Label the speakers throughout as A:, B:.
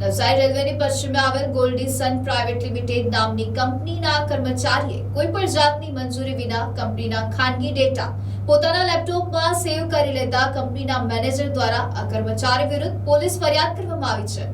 A: નવસારી રેલવેની પશ્ચિમે આવેલ ગોલ્ડી સન પ્રાઇવેટ લિમિટેડ નામની કંપનીના કર્મચારીએ કોઈ પણ જાતની મંજૂરી વિના કંપનીના ખાનગી ડેટા પોતાના લેપટોપમાં સેવ કરી લેતા કંપનીના મેનેજર દ્વારા આ કર્મચારી વિરુદ્ધ પોલીસ ફરિયાદ કરવામાં આવી છે.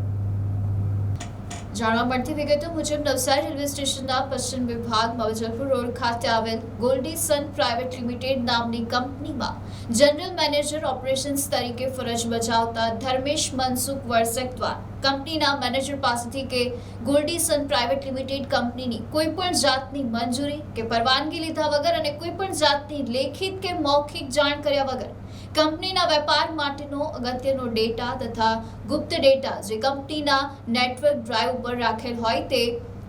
A: જાણવા મળતી વિગતો મુજબ નવસારી રેલવે સ્ટેશનના પશ્ચિમ વિભાગમાં વજલપુર રોડ ખાતે આવેલ ગોલ્ડી સન પ્રાઇવેટ લિમિટેડ નામની કંપનીમાં જનરલ મેનેજર ઓપરેશન્સ તરીકે ફરજ બજાવતા ધર્મેશ મનસુખ વરસક દ્વારા કંપનીના મેનેજર પાસેથી કે ગોલ્ડી સન પ્રાઇવેટ લિમિટેડ કંપનીની કોઈ પણ જાતની મંજૂરી કે પરવાનગી લીધા વગર અને કોઈ પણ જાતની લેખિત કે મૌખિક જાણ કર્યા વગર કંપનીના વેપાર માટેનો અગત્યનો ડેટા તથા ગુપ્ત ડેટા જે કંપનીના નેટવર્ક ડ્રાઈવ ઉપર રાખેલ હોય તે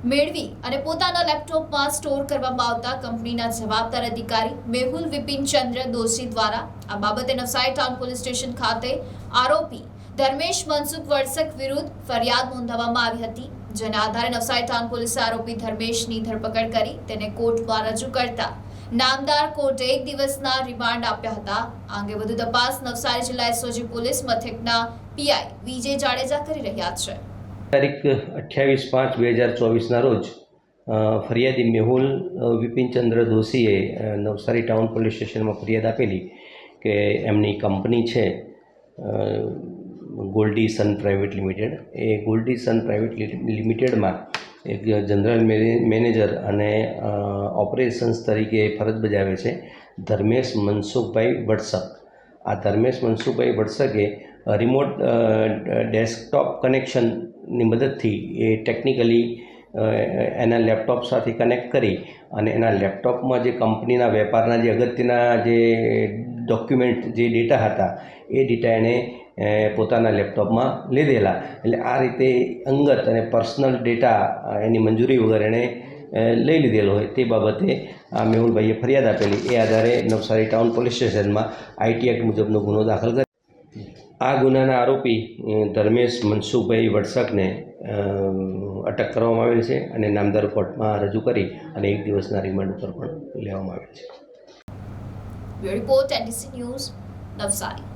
A: મેળવી અને પોતાના લેપટોપમાં સ્ટોર કરવામાં આવતા કંપનીના જવાબદાર અધિકારી મેહુલ વિપિન ચંદ્ર દોશી દ્વારા આ બાબતે નવસારી ટાઉન પોલીસ સ્ટેશન ખાતે આરોપી ધર્મેશ મનસુખ વર્ષક વિરુદ્ધ ફરિયાદ નોંધાવવામાં આવી હતી, જેના આધારે નવસારી ટાઉન પોલીસે આરોપી ધર્મેશની ધરપકડ કરી તેને કોર્ટમાં રજૂ કરતા નામદાર કોર્ટે એક દિવસના રિમાન્ડ આપ્યા હતા. આ અંગે વધુ તપાસ નવસારી જિલ્લા એસઓજી પોલીસ મથકના પીઆઈ વિજય જાડેજા કરી રહ્યા છે.
B: તારીખ અઠ્યાવીસ પાંચ બે હજાર ચોવીસના રોજ ફરિયાદી મેહુલ વિપિનચંદ્ર દોશીએ નવસારી ટાઉન પોલીસ સ્ટેશનમાં ફરિયાદ આપેલી કે એમની કંપની છે ગોલ્ડી સન પ્રાઇવેટ લિમિટેડ. એ ગોલ્ડી સન પ્રાઇવેટ લિમિટેડમાં એક જનરલ મેને- મેનેજર અને ઓપરેશન્સ તરીકે ફરજ બજાવે છે, ધર્મેશ મનસુખભાઈ વડસક આ ધર્મેશ મનસુખભાઈ વડસકે રિમોટ ડેસ્કટોપ કનેક્શનની મદદથી એ ટેકનિકલી એના લેપટોપ સાથે કનેક્ટ કરી અને એના લેપટોપમાં જે કંપનીના વેપારના જે અગત્યના જે ડોક્યુમેન્ટ જે ડેટા હતા, એ ડેટા એણે પોતાના લેપટોપમાં લીધેલા. એટલે આ રીતે અંગત અને પર્સનલ ડેટા એની મંજૂરી વગર એણે લઈ લીધેલો હોય તે બાબતે આ મેહુલભાઈએ ફરિયાદ આપેલી. એ આધારે નવસારી ટાઉન પોલીસ સ્ટેશનમાં આઈટી એક્ટ મુજબનો ગુનો દાખલ કર્યો આ ગુનાના આરોપી ધર્મેશ મનસુખભાઈ વડસકને અટક કરવામાં આવેલ છે અને નામદાર કોર્ટમાં રજૂ કરી અને એક દિવસના રિમાન્ડ ઉપર પણ લેવામાં આવેલ છે.
A: Report NDC news Navsari.